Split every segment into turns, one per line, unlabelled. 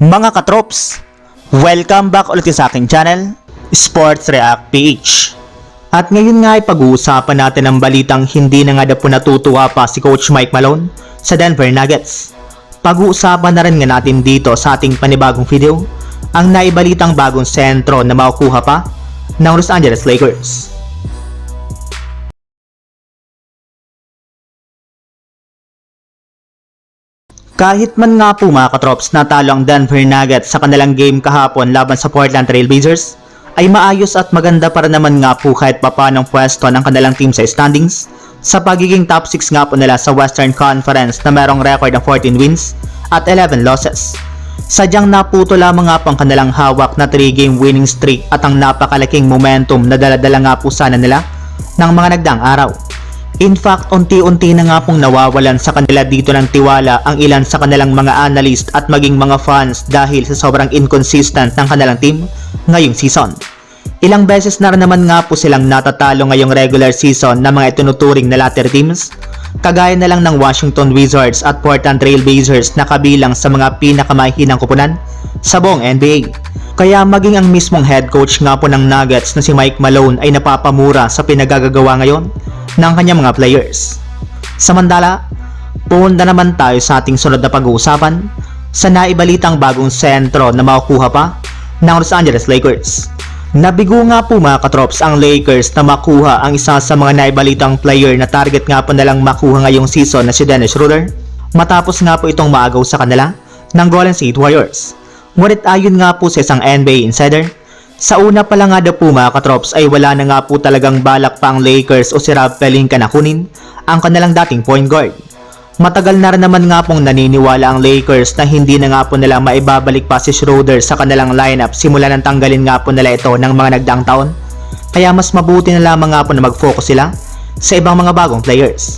Mga katrops, welcome back ulit sa aking channel, Sports React PH. At ngayon nga ay pag-uusapan natin ang balitang hindi na nga daw po natutuwa pa si Coach Mike Malone sa Denver Nuggets. Pag-uusapan na rin nga natin dito sa ating panibagong video ang naibalitang bagong sentro na makukuha pa ng Los Angeles Lakers. Kahit man nga po mga katrops natalo ang Denver Nuggets sa kanilang game kahapon laban sa Portland Trail Blazers, ay maayos at maganda para naman nga po kahit papanong pwesto ng kanilang team sa standings sa pagiging top 6 nga po nila sa Western Conference na merong record ng 14 wins at 11 losses. Sadyang naputo lamang nga po ang kanilang hawak na 3-game winning streak at ang napakalaking momentum na daladala nga po sana nila ng mga nagdang araw. In fact, unti-unti na nga pong nawawalan sa kanila dito ng tiwala ang ilan sa kanilang mga analyst at maging mga fans dahil sa sobrang inconsistent ng kanilang team ngayong season. Ilang beses na rin naman nga po silang natatalo ngayong regular season na mga itinuturing na latter teams, kagaya na lang ng Washington Wizards at Portland Trail Blazers na kabilang sa mga pinakamahinang kupunan sa buong NBA. Kaya maging ang mismong head coach nga po ng Nuggets na si Mike Malone ay napapamura sa pinagagagawa ngayon ng kanyang mga players. Samantala, punta naman tayo sa ating sunod na pag-uusapan sa naibalitang bagong sentro na makukuha pa ng Los Angeles Lakers. Nabigo nga po mga katrops ang Lakers na makuha ang isa sa mga naibalitang player na target nga po nalang makuha ngayong season na si Dennis Schroeder matapos nga po itong maagaw sa kanila ng Golden State Warriors. Ngunit ayon nga po sa isang NBA insider, sa una pa lang nga daw po mga katrops ay wala na nga po talagang balak pa ang Lakers o si Rob Pelinka na kunin ang kanilang dating point guard. Matagal na rin naman nga pong naniniwala ang Lakers na hindi na nga po nila maibabalik pa si Schroeder sa kanilang lineup simula nang tanggalin nga po nila ito ng mga nagdaang taon. Kaya mas mabuti na lamang nga po na mag-focus sila sa ibang mga bagong players.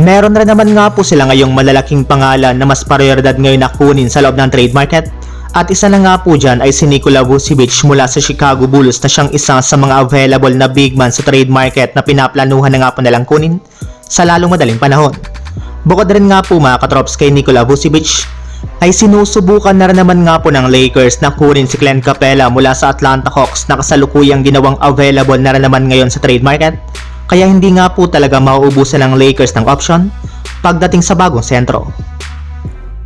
Meron rin naman nga po sila ngayong malalaking pangalan na mas prioridad ngayon na kunin sa loob ng trade market at isa na nga po dyan ay si Nikola Vucevic mula sa Chicago Bulls na siyang isa sa mga available na big man sa trade market na pinaplanuhan na nga po nilang kunin sa lalong madaling panahon. Bukod rin nga po mga katrops kay Nikola Vucevic, ay sinusubukan na rin naman nga po ng Lakers na kunin si Clint Capella mula sa Atlanta Hawks na kasalukuyang ginawang available na rin naman ngayon sa trade market. Kaya hindi nga po talaga mauubusan ng Lakers ng option pagdating sa bagong sentro.